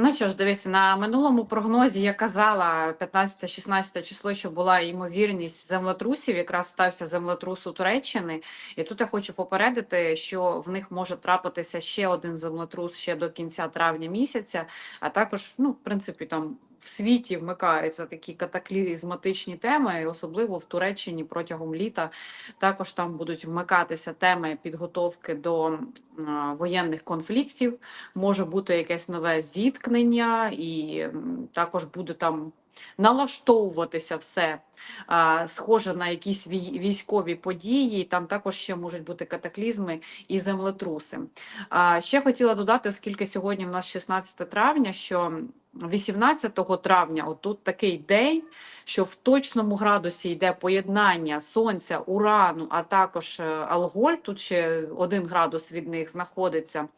Ну що ж, дивіться, на минулому прогнозі я казала 15-16 число, що була ймовірність землетрусів, якраз стався землетрус у Туреччини. І тут я хочу попередити, що в них може трапитися ще один землетрус ще до кінця травня місяця, а також, ну, в принципі, там. В світі вмикаються такі катаклізматичні теми, і особливо в Туреччині протягом літа також там будуть вмикатися теми підготовки до воєнних конфліктів може бути якесь нове зіткнення, і також буде там налаштовуватися все схоже на якісь військові події. Там також ще можуть бути катаклізми і землетруси. Ще хотіла додати, оскільки сьогодні в нас 16 травня, що 18 травня, отут такий день, що в точному градусі йде поєднання сонця, урану, а також е, алголь. Тут ще один градус від них знаходиться.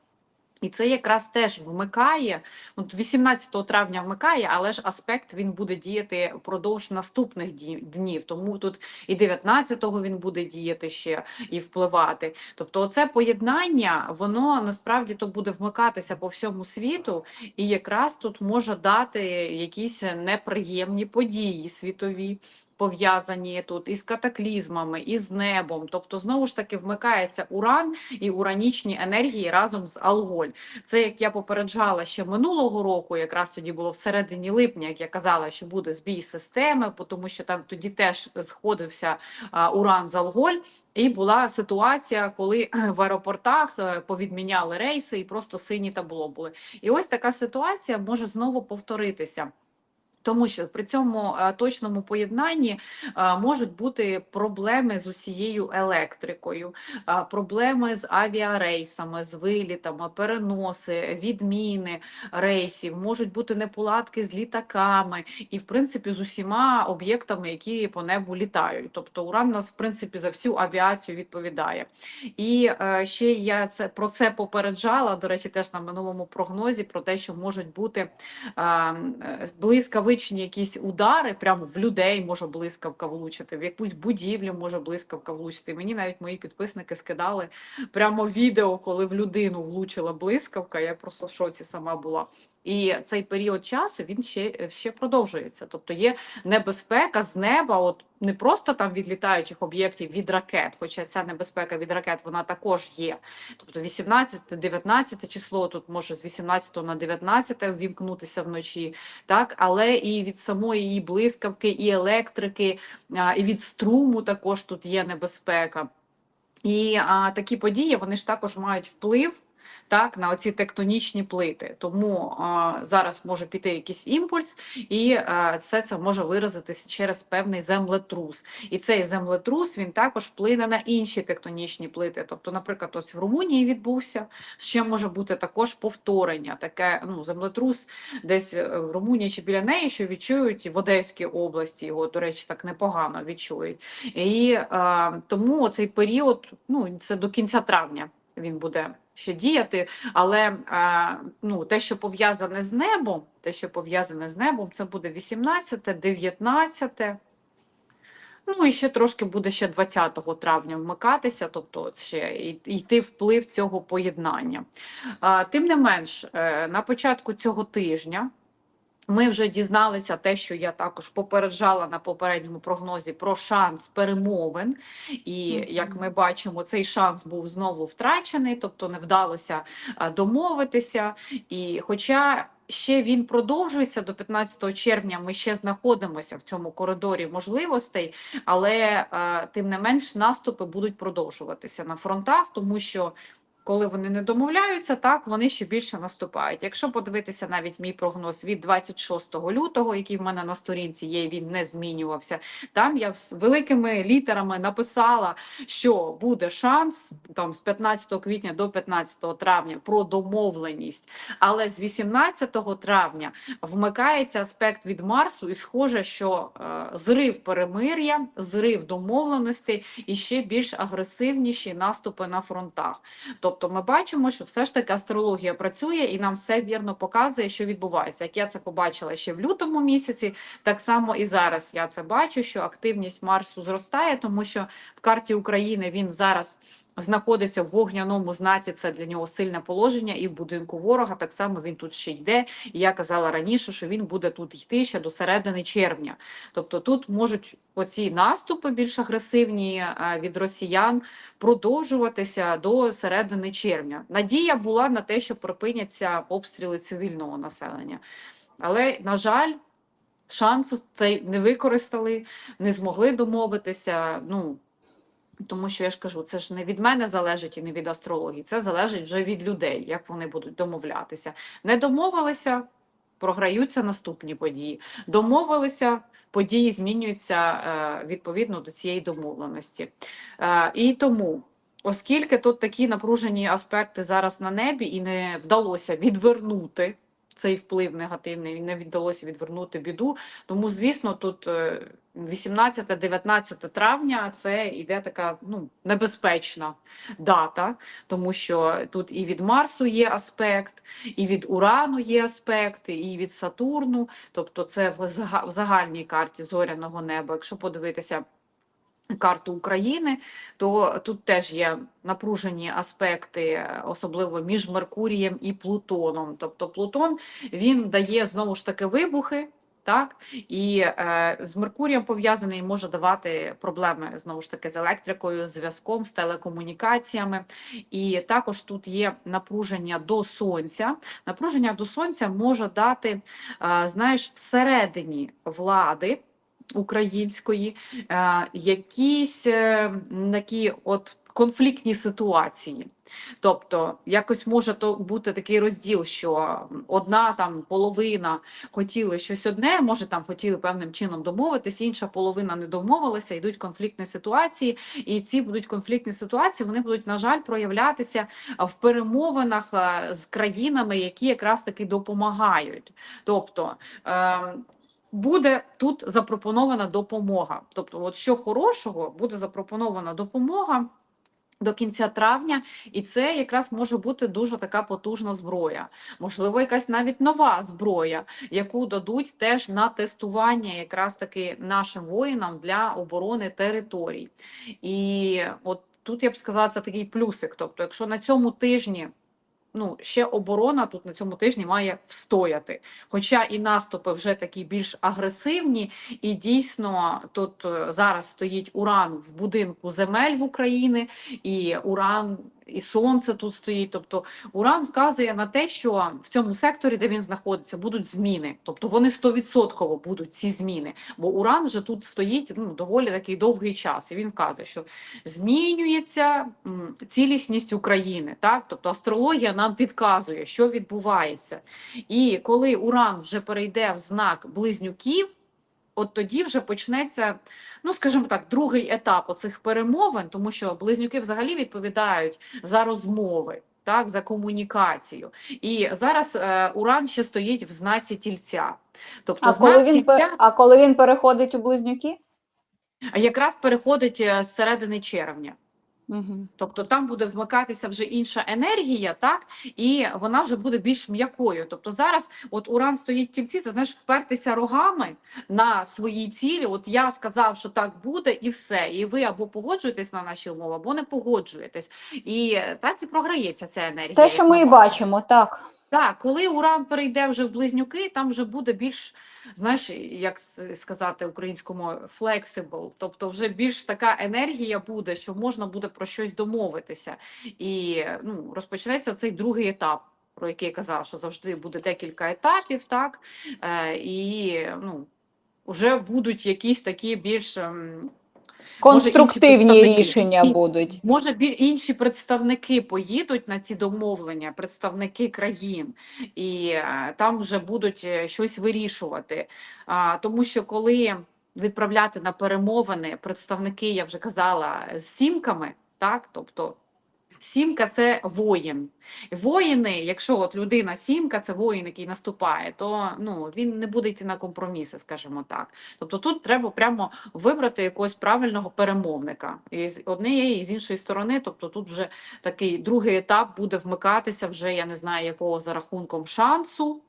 І це якраз теж вмикає. От 18 травня вмикає, але ж аспект він буде діяти впродовж наступних днів. Тому тут і 19-го він буде діяти ще і впливати. Тобто, це поєднання, воно насправді то буде вмикатися по всьому світу, і якраз тут може дати якісь неприємні події світові. Пов'язані тут із катаклізмами, із небом, тобто знову ж таки вмикається уран і уранічні енергії разом з алголь. Це як я попереджала ще минулого року, якраз тоді було всередині липня, як я казала, що буде збій системи, тому що там тоді теж сходився уран з алголь. І була ситуація, коли в аеропортах е, повідміняли рейси і просто сині табло були. І ось така ситуація може знову повторитися. Тому що при цьому е, точному поєднанні е, можуть бути проблеми з усією електрикою, е, проблеми з авіарейсами, з вилітами, переноси, відміни рейсів, можуть бути неполадки з літаками і, в принципі, з усіма об'єктами, які по небу літають. Тобто уран нас, в принципі, за всю авіацію відповідає. І ще я це про це попереджала. До речі, теж на минулому прогнозі про те, що можуть бути е, е, якісь удари, прямо в людей може блискавка влучити, в якусь будівлю може блискавка влучити. Мені навіть мої підписники скидали прямо відео, коли в людину влучила блискавка. Я просто в шоці сама була. І цей період часу він ще, ще продовжується. Тобто є небезпека з неба, от не просто там від літаючих об'єктів, від ракет, хоча ця небезпека від ракет вона також є. Тобто 18-19 число тут може з 18 на 19 ввімкнутися вночі, так, але і від самої її блискавки, і електрики, і від струму також тут є небезпека. І а, такі події вони ж також мають вплив так, на оці тектонічні плити. Тому а, зараз може піти якийсь імпульс, і а, все це може виразитися через певний землетрус. І цей землетрус він також вплине на інші тектонічні плити. Тобто, наприклад, ось в Румунії відбувся, ще може бути також повторення, таке ну, землетрус десь е, в Румунії чи біля неї, що відчують в Одеській області. Його, до речі, так непогано відчують. І а, тому цей період, ну це до кінця травня він буде ще діяти, але а, ну, те, що пов'язане з небом, те, що пов'язане з небом, це буде 18, 19. Ну і ще трошки буде ще 20 травня вмикатися, тобто ще йти вплив цього поєднання. Тим не менш, е, на початку цього тижня. Ми вже дізналися те, що я також попереджала на попередньому прогнозі про шанс перемовин. І як ми бачимо, цей шанс був знову втрачений, тобто не вдалося домовитися. І хоча ще він продовжується до 15 червня, ми ще знаходимося в цьому коридорі можливостей, але е, тим не менш наступи будуть продовжуватися на фронтах, тому що. Коли вони не домовляються, так вони ще більше наступають. Якщо подивитися навіть мій прогноз від 26 лютого, який в мене на сторінці є, він не змінювався. Там я з великими літерами написала, що буде шанс там з 15 квітня до 15 травня про домовленість. Але з 18 травня вмикається аспект від Марсу, і схоже, що е, зрив перемир'я, зрив домовленостей і ще більш агресивніші наступи на фронтах. Тобто ми бачимо, що все ж таки астрологія працює і нам все вірно показує, що відбувається. Як я це побачила ще в лютому місяці, так само і зараз я це бачу, що активність Марсу зростає, тому що в карті України він зараз знаходиться в вогняному знаці, це для нього сильне положення, і в будинку ворога так само він тут ще йде. І я казала раніше, що він буде тут йти ще до середини червня. Тобто тут можуть оці наступи більш агресивні е, від росіян продовжуватися до середини червня. Надія була на те, що припиняться обстріли цивільного населення. Але, на жаль, шанс цей не використали, не змогли домовитися. Ну, тому що я ж кажу, це ж не від мене залежить і не від астрології, це залежить вже від людей, як вони будуть домовлятися. Не домовилися, програються наступні події. Домовилися, події змінюються е, відповідно до цієї домовленості. Е, і тому, оскільки тут такі напружені аспекти зараз на небі, і не вдалося відвернути цей вплив негативний, не вдалося відвернути біду. Тому, звісно, тут е, 18-19 травня це йде така ну, небезпечна дата, тому що тут і від Марсу є аспект, і від Урану є аспект, і від Сатурну. Тобто, це в загальній карті зоряного неба. Якщо подивитися карту України, то тут теж є напружені аспекти, особливо між Меркурієм і Плутоном. Тобто Плутон він дає знову ж таки вибухи. Так, і е, з Меркурієм пов'язаний може давати проблеми знову ж таки з електрикою, з зв'язком, з телекомунікаціями. І також тут є напруження до сонця. Напруження до сонця може дати, е, знаєш, всередині влади української е, якісь е, такі от конфліктні ситуації. Тобто, якось може то бути такий розділ, що одна там половина хотіли щось одне, може там хотіли певним чином домовитися, інша половина не домовилася, йдуть конфліктні ситуації, і ці будуть конфліктні ситуації, вони будуть, на жаль, проявлятися в перемовинах е, з країнами, які якраз таки допомагають. Тобто. Буде тут запропонована допомога. Тобто, от що хорошого, буде запропонована допомога до кінця травня, і це якраз може бути дуже така потужна зброя. Можливо, якась навіть нова зброя, яку дадуть теж на тестування, якраз таки нашим воїнам для оборони територій. І от тут я б сказала, це такий плюсик. Тобто, якщо на цьому тижні ну, ще оборона тут на цьому тижні має встояти. Хоча і наступи вже такі більш агресивні, і дійсно тут е, зараз стоїть уран в будинку земель в Україні, і уран. І сонце тут стоїть, тобто уран вказує на те, що в цьому секторі, де він знаходиться, будуть зміни. Тобто вони 100% будуть ці зміни. Бо уран вже тут стоїть ну, доволі такий довгий час, і він вказує, що змінюється цілісність України. Так? Тобто астрологія нам підказує, що відбувається. І коли уран вже перейде в знак близнюків, от тоді вже почнеться, ну скажімо так, другий етап оцих перемовин, тому що близнюки взагалі відповідають за розмови. Так, за комунікацію. І зараз е, Уран ще стоїть в знаці тільця. Тобто, А знак коли, він, тільця а коли він переходить у близнюки? якраз переходить е, з середини червня. Угу. Тобто там буде вмикатися вже інша енергія, так і вона вже буде більш м'якою. Тобто зараз, от уран стоїть в тільці, це знаєш, впертися рогами на свої цілі. От я сказав, що так буде, і все. І ви або погоджуєтесь на наші умови, або не погоджуєтесь. І так і програється ця енергія. Те, що ми і бачимо. бачимо, так. Так, коли уран перейде вже в близнюки, там вже буде більш, знаєш, як сказати мовою, flexible, тобто вже більш така енергія буде, що можна буде про щось домовитися. І ну, розпочнеться цей другий етап, про який я казала, що завжди буде декілька етапів, так, е, і ну, вже будуть якісь такі більш. Конструктивні може, рішення будуть. Може, інші представники поїдуть на ці домовлення, представники країн, і е, там вже будуть е, щось вирішувати. А, тому що коли відправляти на перемовини представники, я вже казала, з сімками, так, тобто. Сімка це воїн. Воїни, якщо от людина сімка, це воїн, який наступає, то ну він не буде йти на компроміси, скажімо так. Тобто тут треба прямо вибрати якогось правильного перемовника і з однієї і з іншої сторони. Тобто тут вже такий другий етап буде вмикатися, вже я не знаю якого за рахунком шансу.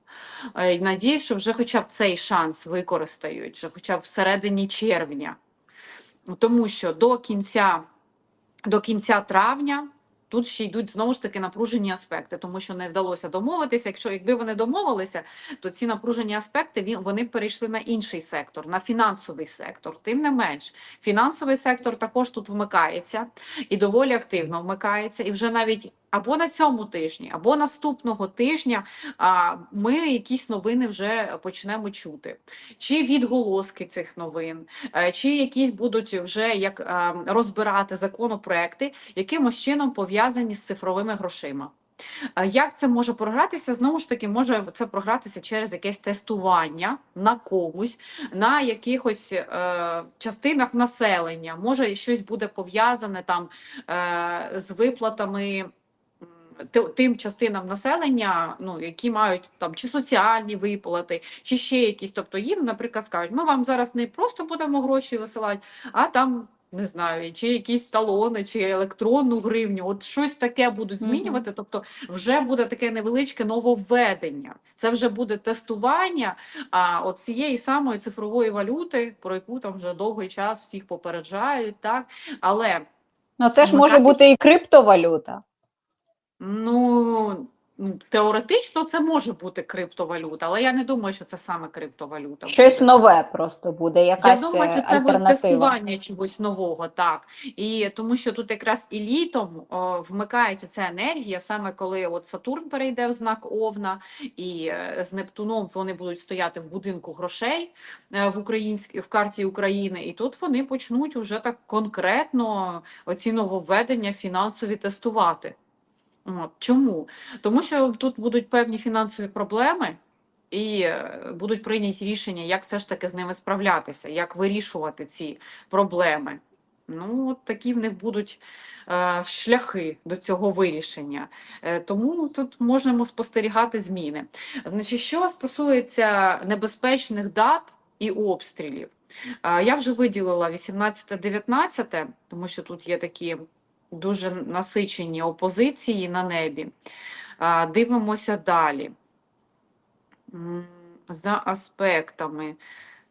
Е, І надіюсь, що вже хоча б цей шанс використають, вже хоча б всередині червня. Тому що до кінця до кінця травня. Тут ще йдуть знову ж таки напружені аспекти, тому що не вдалося домовитися. Якщо якби вони домовилися, то ці напружені аспекти він вони перейшли на інший сектор, на фінансовий сектор. Тим не менш, фінансовий сектор також тут вмикається і доволі активно вмикається. І вже навіть або на цьому тижні, або наступного тижня ми якісь новини вже почнемо чути. Чи відголоски цих новин, е, чи якісь будуть вже як е, розбирати законопроекти, якимось чином пов'язані з цифровими грошима. Е, Як це може програтися? Знову ж таки, може це програтися через якесь тестування на комусь, на якихось е, частинах населення. Може, щось буде пов'язане там е, з виплатами тим частинам населення, ну які мають там чи соціальні виплати, чи ще якісь. Тобто їм, наприклад, скажуть, ми вам зараз не просто будемо гроші висилати, а там. Не знаю, чи якісь талони, чи електронну гривню, от щось таке будуть змінювати. Тобто, вже буде таке невеличке нововведення. Це вже буде тестування а, от цієї самої цифрової валюти, про яку там вже довгий час всіх попереджають, так але Ну, це ж може бути і криптовалюта. Ну, ну, теоретично це може бути криптовалюта, але я не думаю, що це саме криптовалюта. Щось буде. нове просто буде, Я думаю, що е, це буде тестування чогось нового, так. І тому що тут якраз і літом о, вмикається ця енергія, саме коли от Сатурн перейде в знак Овна, і е, з Нептуном вони будуть стояти в будинку грошей е, в українській в карті України, і тут вони почнуть уже так конкретно оці нововведення фінансові тестувати. Чому? Тому що тут будуть певні фінансові проблеми, і е, будуть прийняті рішення, як все ж таки з ними справлятися, як вирішувати ці проблеми. Ну, от такі в них будуть е, шляхи до цього вирішення. Е, тому тут можемо спостерігати зміни. Значить, що стосується небезпечних дат і обстрілів, е, я вже виділила 18-19, тому що тут є такі дуже насичені опозиції на небі. Дивимося далі. За аспектами.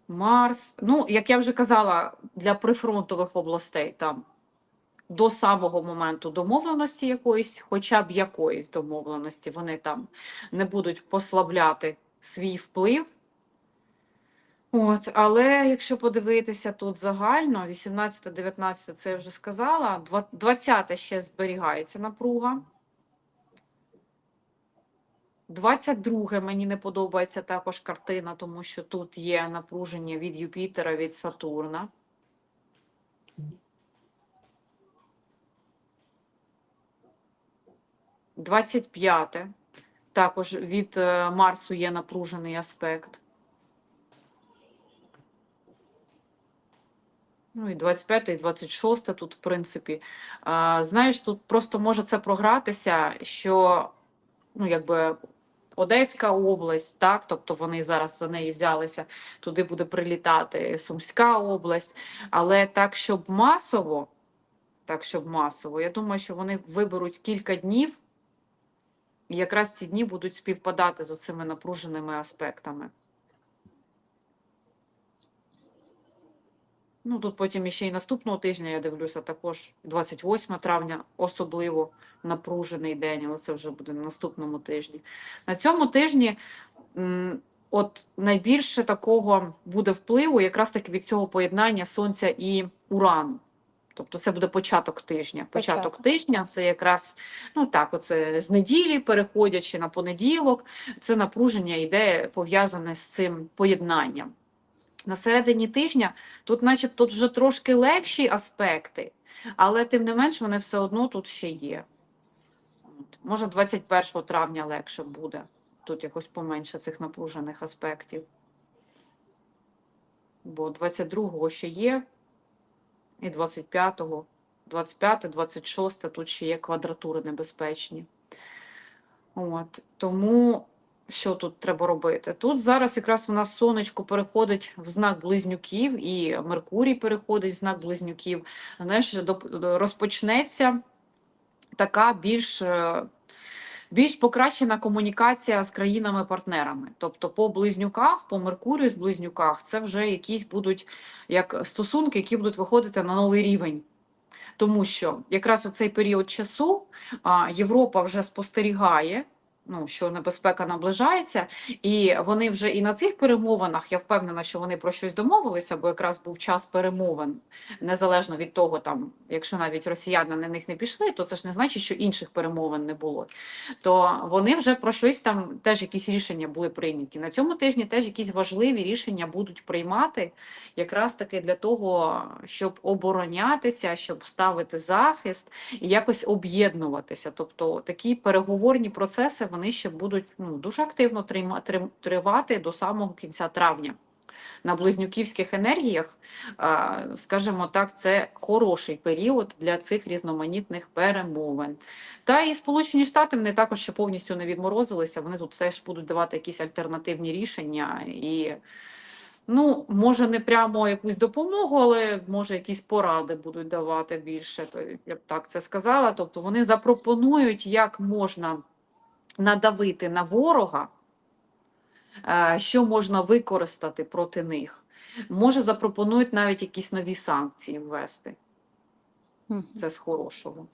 Марс. Ну, як я вже казала, для прифронтових областей там до самого моменту домовленості якоїсь, хоча б якоїсь домовленості, вони там не будуть послабляти свій вплив. От, але якщо подивитися тут загально, 18-19 це я вже сказала, 20 ще зберігається напруга. 22 мені не подобається також картина, тому що тут є напруження від Юпітера, від Сатурна. Двадцять п'яте. Також від е, Марсу є напружений аспект. Ну і 25 і 26 тут, в принципі. А, знаєш, тут просто може це програтися, що ну, якби Одеська область, так, тобто вони зараз за неї взялися, туди буде прилітати Сумська область, але так, щоб масово, так, щоб масово, я думаю, що вони виберуть кілька днів, і якраз ці дні будуть співпадати з цими напруженими аспектами. Ну, тут потім іще і наступного тижня, я дивлюся, також 28 травня особливо напружений день, але це вже буде на наступному тижні. На цьому тижні от найбільше такого буде впливу якраз таки від цього поєднання Сонця і Урану. Тобто це буде початок тижня. Початок, Початок. тижня це якраз ну так, оце з неділі, переходячи на понеділок, це напруження йде пов'язане з цим поєднанням. На середині тижня тут, начебто, вже трошки легші аспекти, але тим не менш вони все одно тут ще є. Може, 21 травня легше буде. Тут якось поменше цих напружених аспектів. Бо 22-го ще є, і 25-го, 25, 26 тут ще є квадратури небезпечні. От. Тому що тут треба робити? Тут зараз якраз у нас сонечко переходить в знак близнюків, і Меркурій переходить в знак близнюків. Знаєш, розпочнеться така більш, е, більш покращена комунікація з країнами-партнерами. Тобто по близнюках, по Меркурію з близнюках, це вже якісь будуть як стосунки, які будуть виходити на новий рівень. тому що якраз у цей період часу Європа вже спостерігає. Ну, що небезпека наближається, і вони вже і на цих перемовинах, я впевнена, що вони про щось домовилися, бо якраз був час перемовин, незалежно від того, там, якщо навіть росіяни на них не пішли, то це ж не значить, що інших перемовин не було. То вони вже про щось там теж якісь рішення були прийняті. На цьому тижні теж якісь важливі рішення будуть приймати, якраз таки для того, щоб оборонятися, щоб ставити захист і якось об'єднуватися. Тобто такі переговорні процеси вони ще будуть ну, дуже активно тривати до самого кінця травня. На близнюківських енергіях, скажімо так, це хороший період для цих різноманітних перемовин. Та і Сполучені Штати вони також ще повністю не відморозилися. Вони тут теж будуть давати якісь альтернативні рішення і. Ну, може, не прямо якусь допомогу, але може якісь поради будуть давати більше. То я б так це сказала. Тобто вони запропонують, як можна надавити на ворога, е, що можна використати проти них. Може, запропонують навіть якісь нові санкції ввести. Це з хорошого.